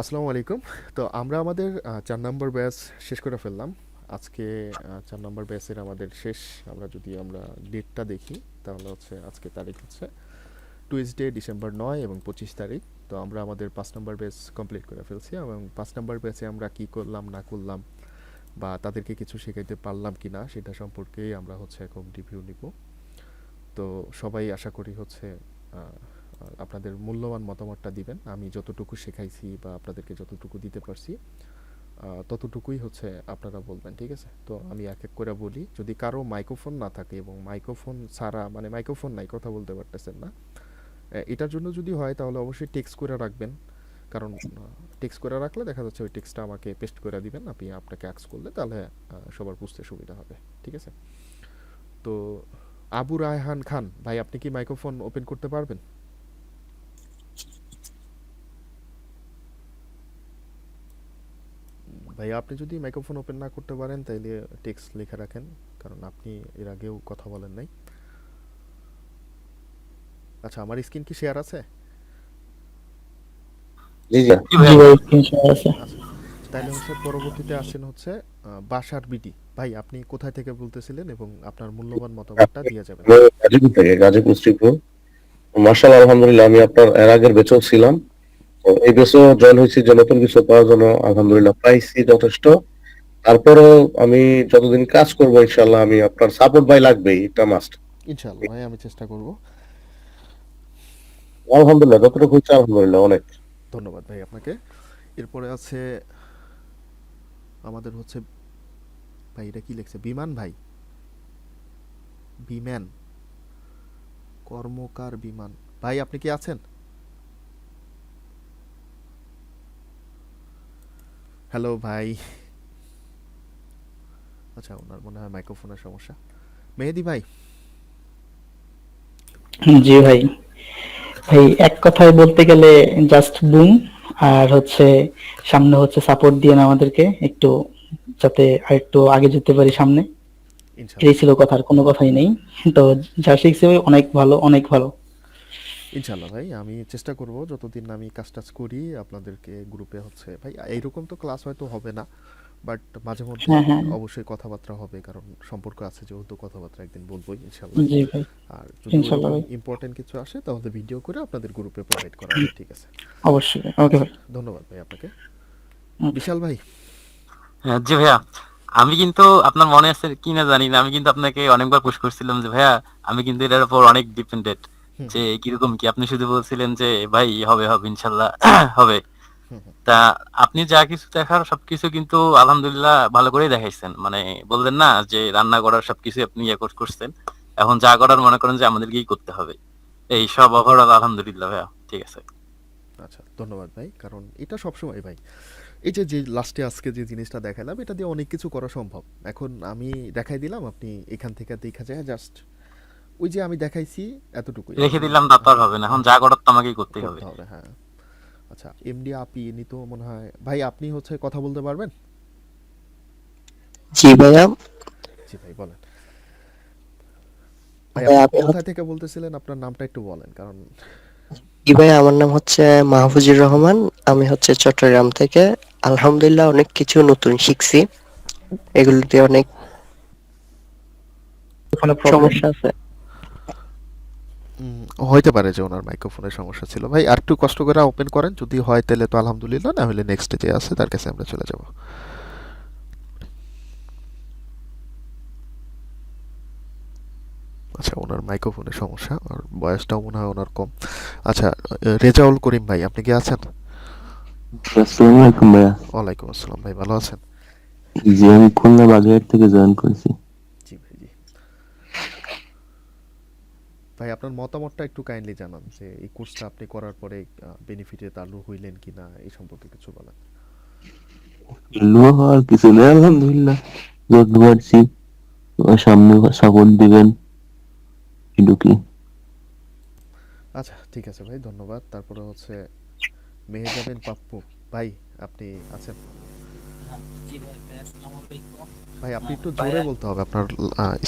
আসসালামু আলাইকুম। তো আমরা আমাদের চার নম্বর ব্যাচ শেষ করে ফেললাম। আজকে চার নম্বর ব্যাচের আমাদের শেষ। আমরা যদি আমরা ডেটটা দেখি, তাহলে হচ্ছে আজকে তারিখ হচ্ছে টুইসডে ডিসেম্বর নয় এবং পঁচিশ তারিখ। তো আমরা আমাদের পাঁচ নম্বর ব্যাচ কমপ্লিট করে ফেলছি এবং পাঁচ নম্বর ব্যাচে আমরা কি করলাম, না করলাম বা তাদেরকে কিছু শেখাইতে পারলাম কি না সেটা সম্পর্কেই আমরা হচ্ছে এখন রিভিউ নিব। তো সবাই আশা করি হচ্ছে আপনাদের মূল্যবান মতামতটা দিবেন। আমি যতটুকু শেখাইছি বা আপনাদেরকে যতটুকু দিতে পারছি ততটুকুই হচ্ছে আপনারা বলবেন, ঠিক আছে? তো আমি এক এক করে বলি, যদি কারও মাইক্রোফোন না থাকে এবং মাইক্রোফোন ছাড়া মানে মাইক্রোফোন নাই, কথা বলতে পারতেছেন না এটার জন্য যদি হয় তাহলে অবশ্যই টেক্সট করে রাখবেন। কারণ টেক্সট করে রাখলে দেখা যাচ্ছে ওই টেক্সটটা আমাকে পেস্ট করে দিবেন, আপনি আপনাকে অ্যাক্স করলে তাহলে সবার বুঝতে সুবিধা হবে, ঠিক আছে? তো আবু রায়হান খান, ভাই আপনি কি মাইক্রোফোন ওপেন করতে পারবেন? ভাই আপনি যদি মাইক্রোফোন ওপেন না করতে পারেন তাইলে টেক্সট লিখে রাখেন কারণ আপনি এর আগেও কথা বলেন নাই। আচ্ছা আমার স্ক্রিন কি শেয়ার আছে? আচ্ছা তাইলে হচ্ছে পরবর্তীতে আসেন হচ্ছে আহ, বাসার বিটি ভাই আপনি কোথায় থেকে বলতেছিলেন এবং আপনার মূল্যবান মতামতটা দিয়ে যাবেন? আমি গাজীপুর থেকে গাজীপুর শ্রীপুর। মার্শাল আলহামদুলিল্লাহ আমি আপনার এর আগের বেচেও ছিলাম। তো এই বেচেও জয়েন হয়েছি যে নতুন কিছু পাওয়ার জন্য আলহামদুলিল্লাহ পাইছি যথেষ্ট। তারপরেও আমি যতদিন কাজ করব ইনশাল্লাহ আমি আপনার সাপোর্ট ভাই লাগবেই এটা মাস্ট ইনশাআল্লাহ ভাই আমি চেষ্টা করব। আলহামদুলিল্লাহ যতটুকু হচ্ছে আলহামদুলিল্লাহ অনেক। ধন্যবাদ ভাই আপনাকে। এরপরে আছে আমাদের হচ্ছে ভাই এটা কি লিখছে? বিমান ভাই। বিমান। কর্মকার বিমান। ভাই আপনি কি আছেন? হ্যালো ভাই। আচ্ছা ওনার মনে হয় মাইক্রোফোনের সমস্যা। মেহেদি ভাই। জি ভাই। ভাই এক কথায় বলতে গেলে জাস্ট বুম আর হচ্ছে সামনে হচ্ছে সাপোর্ট দিয়ে আমাদেরকে একটু যাতে আর একটু আগে যেতে পারি সামনে। এই ছিল কথার কোনো কথাই নেই। তো ভাই অনেক ভালো অনেক ভালো। ইনশাল্লাহ ভাই আমি চেষ্টা করব যতদিন আমি কাজ টাজ করি আপনাদেরকে গ্রুপে হচ্ছে। ভাই এইরকম তো ক্লাস হয়তো হবে না বাট মাঝে মধ্যে হ্যাঁ, হ্যাঁ। অবশ্যই কথাবার্তা হবে কারণ সম্পর্ক আছে যেহেতু কথাবার্তা একদিন বলব ইনশাল্লাহ জি ভাই। আর যদি ভাই। ইম্পর্টেন্ট কিছু আসে তাহলে ভিডিও করে আপনাদের গ্রুপে প্রোভাইড করা হবে ঠিক আছে? অবশ্যই ওকে ভাই। ধন্যবাদ ভাই আপনাকে। বিশাল ভাই। হ্যাঁ, জি ভাইয়া আমি কিন্তু আপনার মনে আছে কিনা জানি না আমি কিন্তু আপনাকে অনেকবার পুশ করছিলাম যে ভাইয়া আমি কিন্তু এটার উপর অনেক ডিপেন্ডেন্ট। যে কীরকম কি? আপনি শুধু বলছিলেন যে, ভাই, হবে হবে, ইনশাল্লাহ, হবে। তা আপনি যা কিছু দেখার, সবকিছু কিন্তু আলহামদুলিল্লাহ ভালো করেই দেখাইছেন। মানে বললেন না যে, রান্না করার সবকিছু আপনি ইয়ে করছেন। এখন যা করার মনে করেন যে, আমাদেরকেই করতে হবে। এই সব ওভারঅল আলহামদুলিল্লাহ, ভাইয়া। ঠিক আছে। আচ্ছা ধন্যবাদ ভাই। কারণ এটা সবসময় ভাই, এই যে যে লাস্টে আজকে যে জিনিসটা দেখালাম এটা দিয়ে অনেক কিছু করা সম্ভব। এখন আমি দেখাই দিলাম, আপনি এখান থেকে দেখা যায় জাস্ট ওই যে আমি দেখাইছি এতটুকুই। রেখে দিলাম আর হবে না। এখন যা করার তো আমাকেই হবে করতে হবে। হ্যাঁ। আচ্ছা এমডি আপি ইনি তো মনে হয় ভাই আপনি হচ্ছে কথা বলতে পারবেন? জি ভাইয়া। জি ভাই বলেন। ভাই ভাই, কোথা থেকে বলতেছিলেন? আপনার নামটা একটু বলেন কারণ জি ভাইয়া আমার নাম হচ্ছে মাহফুজুর রহমান। আমি হচ্ছে চট্টগ্রাম থেকে। আলহামদুলিল্লাহ অনেক কিছু নতুন শিখছি। এগুলোতে অনেক কোনো সমস্যা আছে। হইতে পারে যে ওনার মাইক্রোফোনের সমস্যা ছিল। ভাই আর একটু কষ্ট করে ওপেন করেন। যদি হয় তাহলে তো আলহামদুলিল্লাহ না হলে নেক্সট যে আছে তার কাছে আমরা চলে যাব। আচ্ছা ওনার মাইক্রোফোনের সমস্যা আর বয়সটাও মনে হয় ওনার কম। আচ্ছা রেজাউল করিম ভাই আপনি কি আছেন? আসসালামু আলাইকুম ভাইয়া। ওয়ালাইকুম আসসালাম ভাই ভালো আছেন? জি আমি খুলনা বাগেরহাট থেকে জয়েন করেছি জি ভাই জি ভাই আপনার মতামতটা একটু কাইন্ডলি জানান যে এই কোর্সটা আপনি করার পরে বেনিফিটে তালু হইলেন কিনা এই সম্পর্কে কিছু বলেন। লো হওয়ার কিছু নেই আলহামদুলিল্লাহ। যত পারছি সামনে সাপোর্ট দিবেন এটুকি আচ্ছা ঠিক আছে ভাই ধন্যবাদ। তারপরে হচ্ছে মেহেজাবিন পাপ্পু। ভাই আপনি আছেন? ভাই আপনি একটু জোরে বলতে হবে আপনার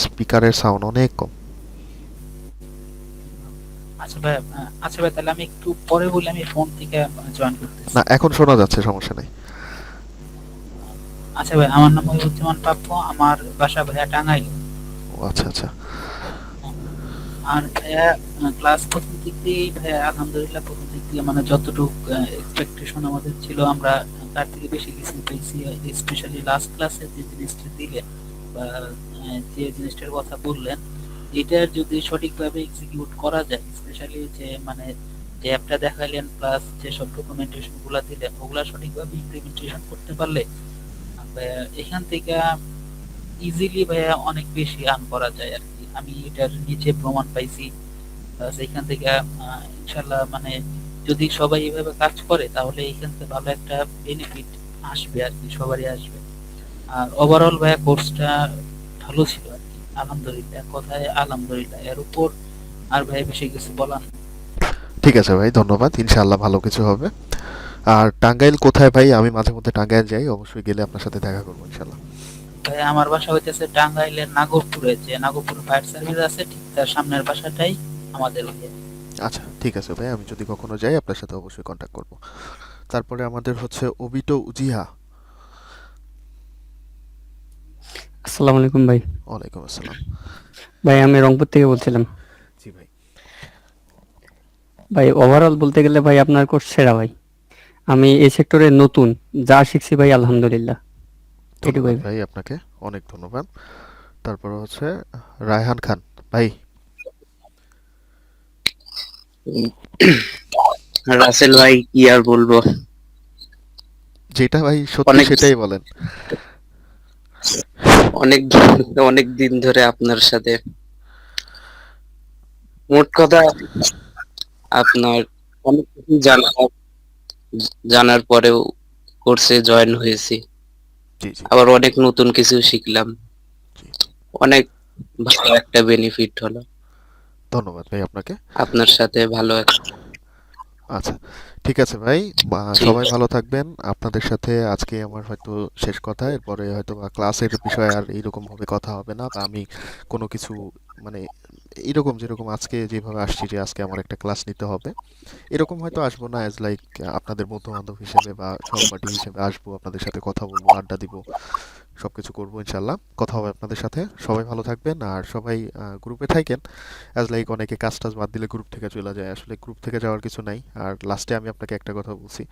স্পিকারের সাউন্ড অনেক কম। আচ্ছা ভাই আচ্ছা ভাই তাহলে আমি একটু পরে বলে আমি ফোন থেকে জয়েন করতেছি। না এখন শোনা যাচ্ছে সমস্যা নেই। আচ্ছা ভাই আমার নাম মহিবুজ্জামান প্রাপ্য আমার বাসা ভাইয়া টাঙ্গাইল। ও আচ্ছা আচ্ছা। আর ভাইয়া ক্লাস প্রথম দিক দিয়েই ভাইয়া আলহামদুলিল্লাহ প্রথম দিক দিয়ে মানে যতটুকু এক্সপেকটেশন আমাদের ছিল আমরা তার থেকে বেশি কিছু পেয়েছি স্পেশালি লাস্ট ক্লাসে যে জিনিসটা দিলেন বা যে জিনিসটার কথা বললেন এটার যদি সঠিকভাবে এক্সিকিউট করা যায় স্পেশালি যে মানে যে অ্যাপটা দেখাইলেন প্লাস যেসব ডকুমেন্টেশনগুলা দিলেন, ওগুলা সঠিকভাবে ইমপ্লিমেন্টেশন করতে পারলে এখান থেকে ইজিলি ভাইয়া অনেক বেশি আর্ন করা যায় আর কি। আমি এটার নিচে প্রমাণ পাইছি। এখান থেকে ইনশাল্লাহ মানে যদি সবাই এভাবে কাজ করে, তাহলে এখান থেকে ভালো একটা বেনিফিট আসবে আর কি, সবারই আসবে। আর ওভারঅল ভাইয়া কোর্সটা ভালো ছিল। আলহামদুলিল্লাহ কথায় আলহামদুলিল্লাহ এর উপর আর ভাই বেশি কিছু বলার ঠিক আছে ভাই ধন্যবাদ ইনশাআল্লাহ ভালো কিছু হবে। আর টাঙ্গাইল কোথায় ভাই? আমি মাঝে মধ্যে টাঙ্গাইল যাই অবশ্যই গেলে আপনার সাথে দেখা করব ইনশাআল্লাহ। ভাই আমার বাসা হইতেছে টাঙ্গাইলের নাগরপুরে যে নাগরপুর ফায়ার সার্ভিস আছে ঠিক তার সামনের বাসাটাই আমাদের। আচ্ছা ঠিক আছে ভাই আমি যদি কখনো যাই আপনার সাথে অবশ্যই কন্ট্যাক্ট করব। তারপরে আমাদের হচ্ছে ওবিটো উজিহা। আসসালামু আলাইকুম ভাই। ওয়ালাইকুম আসসালাম। ভাই আমি রংপুর থেকে বলছিলাম। জি ভাই। ভাই ওভারঅল বলতে গেলে ভাই আপনার কোর্স সেরা ভাই। আমি এই সেক্টরে নতুন যা শিখছি ভাই আলহামদুলিল্লাহ। ধন্যবাদ ভাই। আপনাকে অনেক ধন্যবাদ। তারপর হচ্ছে রায়হান খান ভাই। রাসেল ভাই কি আর বলব? যেটা ভাই সত্যি সেটাই বলেন। অনেক অনেক দিন ধরে আপনার সাথে। মোট কথা আপনার অনেক কিছু জানা জানার পরেও কোর্সে জয়েন হয়েছি। আবার অনেক নতুন কিছু শিখলাম। অনেক ভালো একটা বেনিফিট হলো। ধন্যবাদ ভাই আপনাকে। আপনার সাথে ভালো একটা আচ্ছা ঠিক আছে ভাই। সবাই ভালো থাকবেন। আপনাদের সাথে আজকে আমার হয়তো শেষ কথা। এরপরে হয়তো বা ক্লাসের বিষয়ে আর এইরকম ভাবে কথা হবে না বা আমি কোনো কিছু মানে এরকম যেরকম আজকে যেভাবে আসছি যে আজকে আমার একটা ক্লাস নিতে হবে এরকম হয়তো আসব না অ্যাজ লাইক আপনাদের বন্ধু বান্ধব হিসেবে বা সহপাঠী হিসেবে আসব আপনাদের সাথে কথা বলব আড্ডা দিব। সবকিছু করব ইনশাল্লাহ কথা হবে আপনাদের সাথে। সবাই ভালো থাকবেন আর সবাই গ্রুপে থাকেন। অ্যাজ লাইক অনেকে কাজ টাজ বাদ দিলে গ্রুপ থেকে চলে যায়। আসলে গ্রুপ থেকে যাওয়ার কিছু নাই। আর লাস্টে আমি আপনাকে একটা কথা বলছি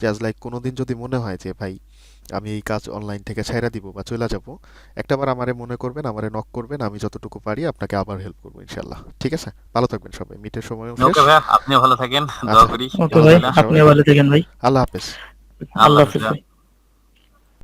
যে অ্যাজ লাইক কোনো দিন যদি মনে হয় যে ভাই আমি এই কাজ অনলাইন থেকে ছাইরা দিব বা চলে যাব একটাবার আমারে মনে করবেন আমারে নক করবেন আমি যতটুকু পারি আপনাকে আবার হেল্প করব ইনশাল্লাহ ঠিক আছে? ভালো থাকবেন সবাই। মিটের ওকে ভাই আপনিও ভালো থাকেন। দোয়া আচ্ছা। করি। ওকে ভালো থাকেন ভাই। আল্লাহ হাফেজ। আল্লাহ হাফিজ